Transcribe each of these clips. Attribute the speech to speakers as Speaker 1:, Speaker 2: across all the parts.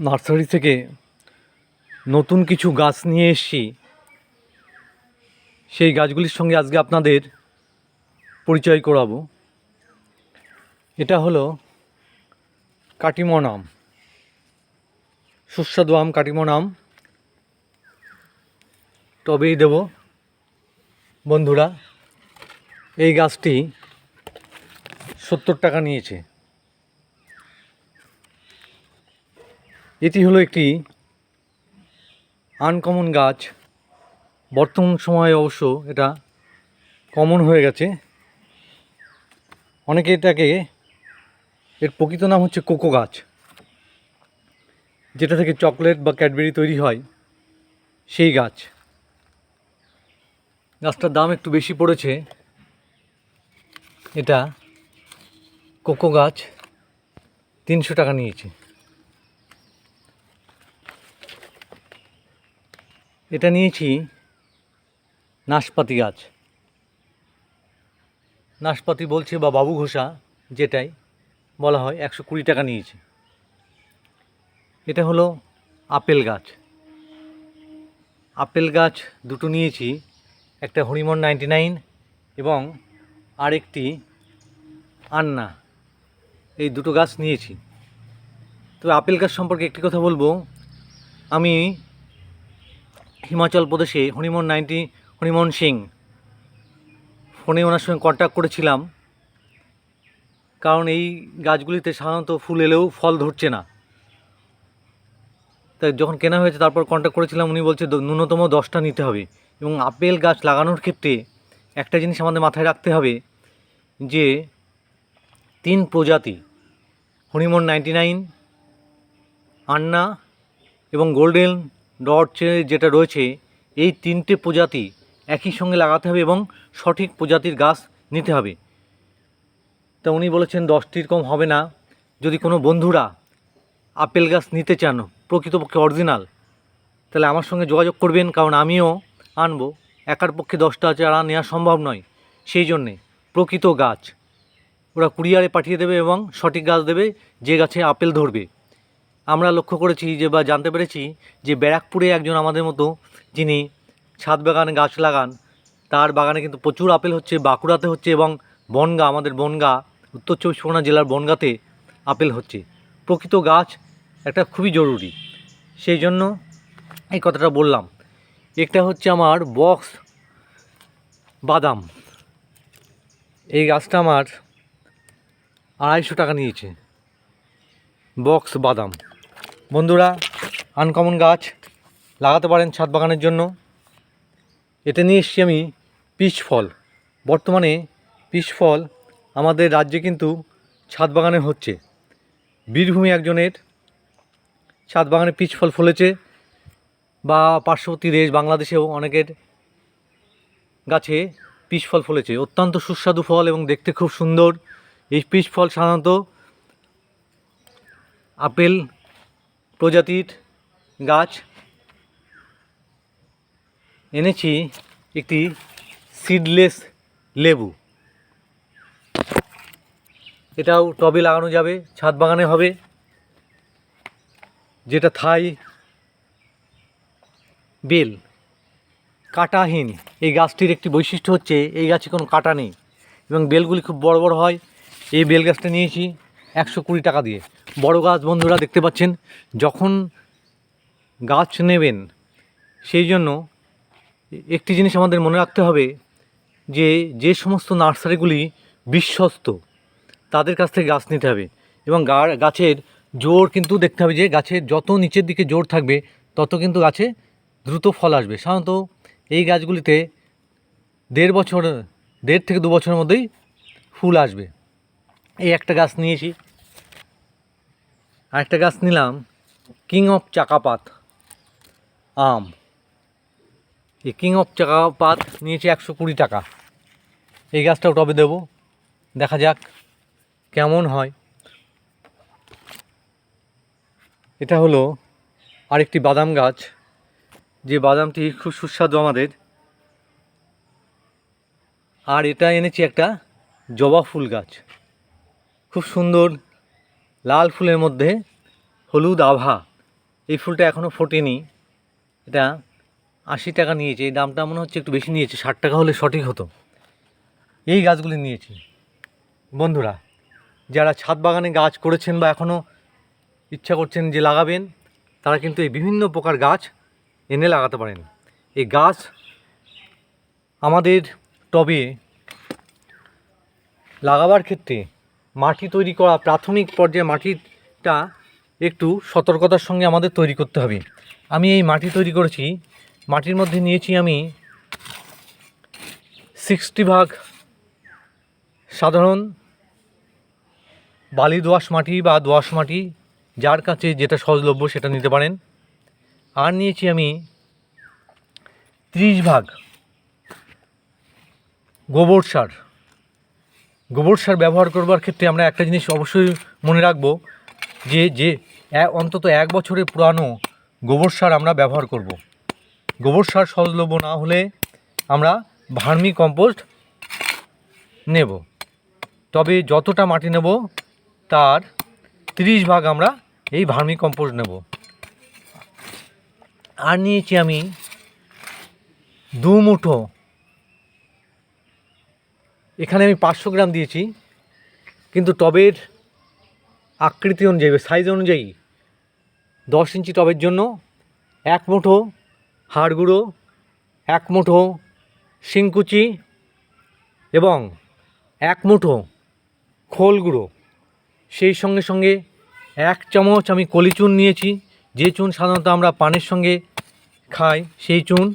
Speaker 1: Nursery থেকে নতুন কিছু গাছ নিয়ে এসেছি। সেই গাছগুলির সঙ্গে আজকে আপনাদের পরিচয় করাবো। এটা হলো কাটিমন আম সুস্বাদু আম কাটিমন আম টবেই দেব। বন্ধুরা, এই গাছটি সত্তর টাকা নিয়েছে। এটি হলো একটি আনকমন গাছ। বর্তমান সময়ে অবশ্য এটা কমন হয়ে গেছে। অনেকে এটাকে, এর প্রকৃত নাম হচ্ছে কোকো গাছ। যেটা থেকে চকলেট বা ক্যাডবেরি তৈরি হয়, সেই গাছ। গাছটার দাম একটু বেশি পড়েছে। এটা কোকো গাছ তিনশো টাকা নিয়েছে। এটা নিয়েছি নাশপাতি গাছ। নাশপাতি বলছে বা বাবু ঘোষা যেটাই বলা হয় একশো কুড়ি টাকা নিয়েছে। এটা হলো আপেল গাছ। আপেল গাছ দুটো নিয়েছি, একটা হরিমন নাইনটি নাইন এবং আরেকটি আন্না। এই দুটো গাছ নিয়েছি। তো আপেল গাছ সম্পর্কে একটি কথা বলব। আমি হিমাচল প্রদেশে হরিমন নাইনটি হরিমন সিং। ফোনে ওনার সঙ্গে কন্ট্যাক্ট করেছিলাম। কারণ এই গাছগুলিতে সাধারণত ফুল এলেও ফল ধরছে না। তাই যখন কেনা হয়েছে তারপর কন্ট্যাক্ট করেছিলাম, উনি বলছে ন্যূনতম দশটা নিতে হবে। এবং আপেল গাছ লাগানোর ক্ষেত্রে একটা জিনিস আমাদের মাথায় রাখতে হবে যে তিন প্রজাতি হরিমন নাইনটি নাইন আন্না এবং গোল্ডেন ডট যেটা রয়েছে, এই তিনটে প্রজাতি একই সঙ্গে লাগাতে হবে এবং সঠিক প্রজাতির গাছ নিতে হবে। তা উনি বলেছেন দশটির কম হবে না। যদি কোনো বন্ধুরা আপেল গাছ নিতে চান, প্রকৃতপক্ষে অরিজিনাল, তাহলে আমার সঙ্গে যোগাযোগ করবেন, কারণ আমিও আনব। একার পক্ষে দশটা চারা নেওয়া সম্ভব নয়। সেই জন্যে প্রকৃত গাছ, ওরা কুরিয়ারে পাঠিয়ে দেবে এবং সঠিক গাছ দেবে, যে গাছে আপেল ধরবে। আমরা লক্ষ্য করেছি যে বা জানতে পেরেছি যে ব্যারাকপুরে একজন আমাদের মতো যিনি ছাদ বাগানে, গাছ লাগান, তার বাগানে কিন্তু প্রচুর আপেল হচ্ছে, বাঁকুড়াতে হচ্ছে এবং বনগা, আমাদের বনগা, উত্তর চব্বিশ পরগনা জেলার বনগাতে আপেল হচ্ছে। প্রকৃত গাছ একটা খুবই জরুরি। সেই জন্য এই কথাটা বললাম। একটা হচ্ছে আমার বক্স বাদাম। এই গাছটা আমার আড়াইশো টাকা নিয়েছে। বক্স বাদাম। বন্ধুরা আনকমন গাছ লাগাতে পারেন ছাদ বাগানের জন্য। এতে নিয়ে এসছি আমি পিচ ফল। বর্তমানে পিচ ফল আমাদের রাজ্যে কিন্তু ছাদ বাগানে হচ্ছে। বীরভূমি একজনের ছাদ বাগানে পিচ ফল ফলেছে বা পার্শ্ববর্তী দেশ বাংলাদেশেও অনেকের গাছে পিচ ফল ফলেছে। অত্যন্ত সুস্বাদু ফল এবং দেখতে খুব সুন্দর। এই পিচ ফল সাধারণত আপেল প্রজাতির গাছ। এনেছি একটি সিডলেস লেবু। এটাও টবে লাগানো যাবে, ছাদ বাগানে হবে। যেটা থাই বেল। কাঁটাহীন। এই গাছটির একটি বৈশিষ্ট্য হচ্ছে, এই গাছে কোনো কাঁটা নেই। এবং বেলগুলি খুব বড় বড় হয়। এই বেল গাছটা নিয়েছি একশো কুড়ি টাকা দিয়ে। বড় গাছ বন্ধুরা দেখতে পাচ্ছেন, যখন গাছ নেবেন, সেই জন্য একটি জিনিস আমাদের মনে রাখতে হবে যে যে সমস্ত নার্সারিগুলি বিশ্বস্ত, তাদের কাছ থেকে গাছ নিতে হবে। এবং গাছের জোর কিন্তু দেখতে হবে যে, গাছের যত নিচের দিকে জোর থাকবে, তত কিন্তু গাছে দ্রুত ফল আসবে। সাধারণত এই গাছগুলিতে দেড় বছর, দেড় থেকে দু বছরের মধ্যেই ফুল আসবে। এই একটা গাছ নিয়েছি। আরেকটা গাছ নিলাম। কিং অফ চাকাপাত। আম। এই কিং অফ চাকাপাত নিয়েছি একশো কুড়ি টাকা। এই গাছটাও টবে দেবো। দেখা যাক কেমন হয়। এটা হলো আরেকটি বাদাম গাছ। যে বাদামটি খুব সুস্বাদু আমাদের। আর এটা এনেছি একটা জবা ফুল গাছ। খুব সুন্দর লাল ফুলের মধ্যে হলুদ আভা। এই ফুলটা এখনও ফোটেনি। এটা আশি টাকা নিয়েছে। এই দামটা মনে হচ্ছে একটু বেশি নিয়েছে। ষাট টাকা হলে সঠিক হতো। এই গাছগুলি নিয়েছি। বন্ধুরা, যারা ছাদ বাগানে গাছ করেছেন বা এখনও ইচ্ছা করছেন যে লাগাবেন, তারা কিন্তু এই বিভিন্ন প্রকার গাছ এনে লাগাতে পারেন। এই গাছ আমাদের টবে লাগাবার ক্ষেত্রে মাটি তৈরি করা, প্রাথমিক পর্যায়ে মাটিটা একটু সতর্কতার সঙ্গে আমাদের তৈরি করতে হবে। আমি এই মাটি তৈরি করেছি, মাটির মধ্যে নিয়েছি আমি সিক্সটি ভাগ সাধারণ বালি দোআঁশ মাটি বা দোআঁশ মাটি, যার কাছে যেটা সহজলভ্য সেটা নিতে পারেন। আর নিয়েছি আমি ত্রিশ ভাগ গোবর সার। গোবর সার ব্যবহার করবার ক্ষেত্রে আমরা একটা জিনিস অবশ্যই মনে রাখব যে যে অন্তত এক বছরের পুরানো গোবর সার আমরা ব্যবহার করব। গোবর সার সহজলভ্য না হলে আমরা ভার্মি কম্পোস্ট নেব। তবে যতটা মাটি নেব, তার তিরিশ ভাগ আমরা এই ভার্মি কম্পোস্ট নেব। আর নিয়েছি আমি দু মুঠো এখানে আমি পাঁচশো গ্রাম দিয়েছি, কিন্তু টবের আকৃতি অনুযায়ী সাইজ অনুযায়ী দশ ইঞ্চি টবের জন্য এক মুঠো হাড় গুঁড়ো, এক মুঠো শিংকুচি এবং এক মুঠো খোল গুঁড়ো। সেই সঙ্গে সঙ্গে এক চামচ আমি কলি চুন নিয়েছি, যে চুন সাধারণত আমরা পানের সঙ্গে খাই সেই চুন,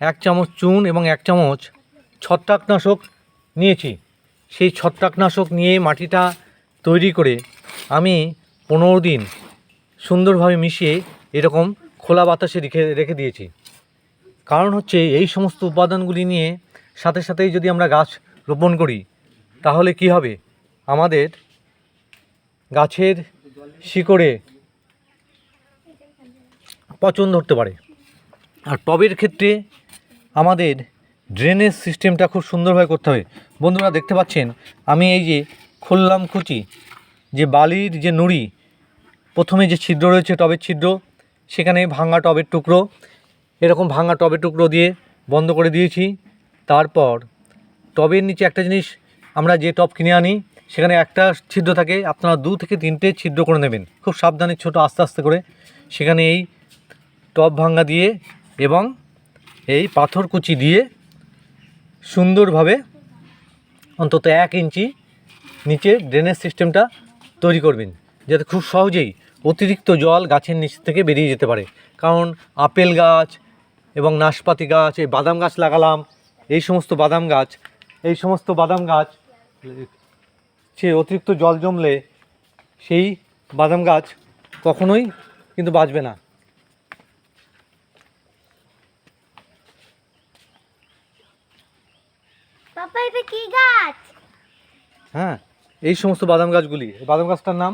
Speaker 1: এক চামচ চুন এবং এক চামচ ছত্রাকনাশক নিয়েছি। সেই ছত্রাকনাশক নিয়ে মাটিটা তৈরি করে আমি পনেরো দিন সুন্দরভাবে মিশিয়ে এরকম খোলা বাতাসে রেখে রেখে দিয়েছি। কারণ হচ্ছে এই সমস্ত উপাদানগুলি নিয়ে সাথে সাথেই যদি আমরা গাছ রোপণ করি, তাহলে কি হবে? আমাদের গাছের শিকড়ে পচন ধরতে পারে। আর টবের ক্ষেত্রে আমাদের ড্রেনেজ সিস্টেমটা খুব সুন্দরভাবে করতে হবে। বন্ধুরা দেখতে পাচ্ছেন, আমি এই যে খুললাম কুচি যে বালির যে নুড়ি, প্রথমে যে ছিদ্র রয়েছে টবের ছিদ্র, সেখানে ভাঙা টবের টুকরো, এরকম ভাঙা টবের টুকরো দিয়ে বন্ধ করে দিয়েছি। তারপর টবের নিচে একটা জিনিস, আমরা যে টব কিনে আনি, সেখানে একটা ছিদ্র থাকে, আপনারা দু থেকে তিনটে ছিদ্র করে নেবেন। খুব সাবধানে ছোট আস্তে আস্তে করে। সেখানে এই টব ভাঙা দিয়ে এবং এই পাথর কুচি দিয়ে সুন্দরভাবে অন্তত এক ইঞ্চি নিচে ড্রেনেজ সিস্টেমটা তৈরি করবেন, যাতে খুব সহজেই অতিরিক্ত জল গাছের নিচ থেকে বেরিয়ে যেতে পারে। কারণ আপেল গাছ এবং নাশপাতি গাছ, এই বাদাম গাছ লাগালাম, এই সমস্ত বাদাম গাছ, এই সমস্ত বাদাম গাছ, সে অতিরিক্ত জল জমলে সেই বাদাম গাছ কখনোই কিন্তু বাঁচবে না।
Speaker 2: পাপা এটা কি গাছ?
Speaker 1: হ্যাঁ এই সমস্ত বাদাম গাছগুলি এই বাদাম গাছটার নাম?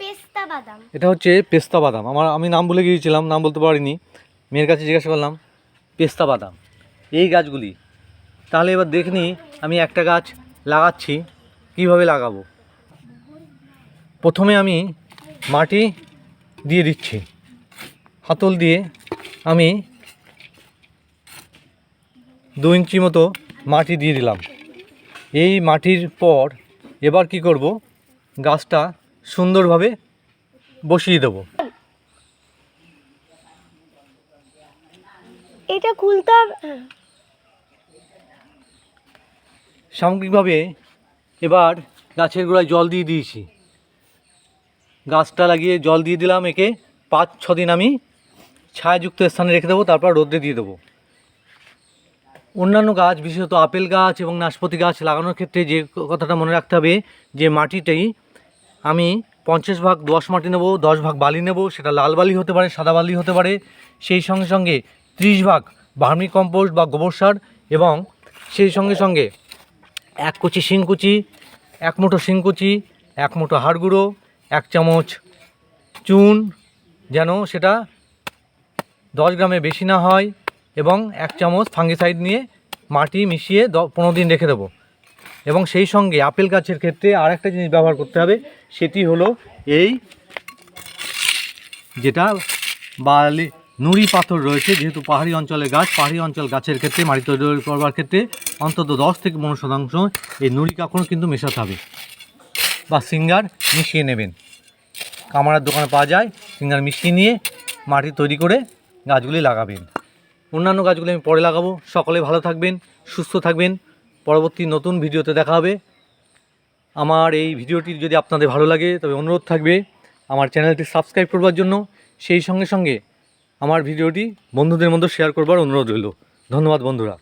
Speaker 2: পেস্তা বাদাম।
Speaker 1: এটা হচ্ছে পেস্তা বাদাম। আমার আমি নাম বলে গিয়েছিলাম নাম বলতে পারিনি। মেয়ের কাছে জিজ্ঞাসা করলাম পেস্তা বাদাম এই গাছগুলি? তাহলে এবার দেখনি আমি একটা গাছ লাগাচ্ছি কীভাবে লাগাবো? প্রথমে আমি মাটি দিয়ে দিচ্ছি। হাতল দিয়ে আমি দু ইঞ্চি মতো মাটি দিয়ে দিলাম। এই মাটির পর এবার কি করব? গাছটা সুন্দরভাবে বসিয়ে দেবো।
Speaker 2: এটা খুলতে
Speaker 1: সামগ্রিকভাবে এবার গাছের গোড়ায় জল দিয়ে দিয়েছি। গাছটা লাগিয়ে জল দিয়ে দিলাম একে পাঁচ ছ দিন আমি ছায়াযুক্ত স্থানে রেখে দেবো তারপর রোদে দিয়ে দেবো। অন্যান্য গাছ, বিশেষত আপেল গাছ এবং নাশপাতি গাছ লাগানোর ক্ষেত্রে যে কথাটা মনে রাখতে হবে, যে মাটিটাই আমি পঞ্চাশ ভাগ দশ মাটি নেব, দশ ভাগ বালি নেব, সেটা লাল বালি হতে পারে, সাদা বালি হতে পারে, সেই সঙ্গে সঙ্গে ত্রিশ ভাগ ভার্মি কম্পোস্ট বা গোবর সার এবং সেই সঙ্গে সঙ্গে এক কুচি শিংকুচি এক মুঠো শিংকুচি এক মুঠো হাড় গুঁড়ো, এক চামচ চুন, যেন সেটা দশ গ্রামে বেশি না হয়। এবং এক চামচ ফাঙ্গিসাইড নিয়ে মাটি মিশিয়ে দ, পনেরো দিন রেখে দেবো। এবং সেই সঙ্গে আপেল গাছের ক্ষেত্রে আর একটা জিনিস ব্যবহার করতে হবে, সেটি হলো এই যেটা বালি, নুড়ি পাথর রয়েছে, যেহেতু পাহাড়ি অঞ্চলের গাছ, পাহাড়ি অঞ্চল গাছের ক্ষেত্রে, মাটি তৈরি করবার ক্ষেত্রে অন্তত দশ থেকে পনেরো শতাংশ এই নুড়ি কাঁকড় কিন্তু মেশাতে হবে। বা সিঙ্গার মিশিয়ে নেবেন। কামারার দোকানে পাওয়া যায়, সিঙ্গার মিশিয়ে নিয়ে মাটি তৈরি করে গাছগুলি লাগাবেন। অন্যান্য গাছগুলো আমি পরে লাগাবো। সকলে ভালো থাকবেন, সুস্থ থাকবেন। পরবর্তী নতুন ভিডিওতে দেখা হবে। আমার এই ভিডিওটি যদি আপনাদের ভালো লাগে, তবে অনুরোধ থাকবে আমার চ্যানেলটি সাবস্ক্রাইব করবার জন্য। সেই সঙ্গে সঙ্গে আমার ভিডিওটি বন্ধুদের মধ্যে শেয়ার করবার অনুরোধ রইল। ধন্যবাদ বন্ধুরা।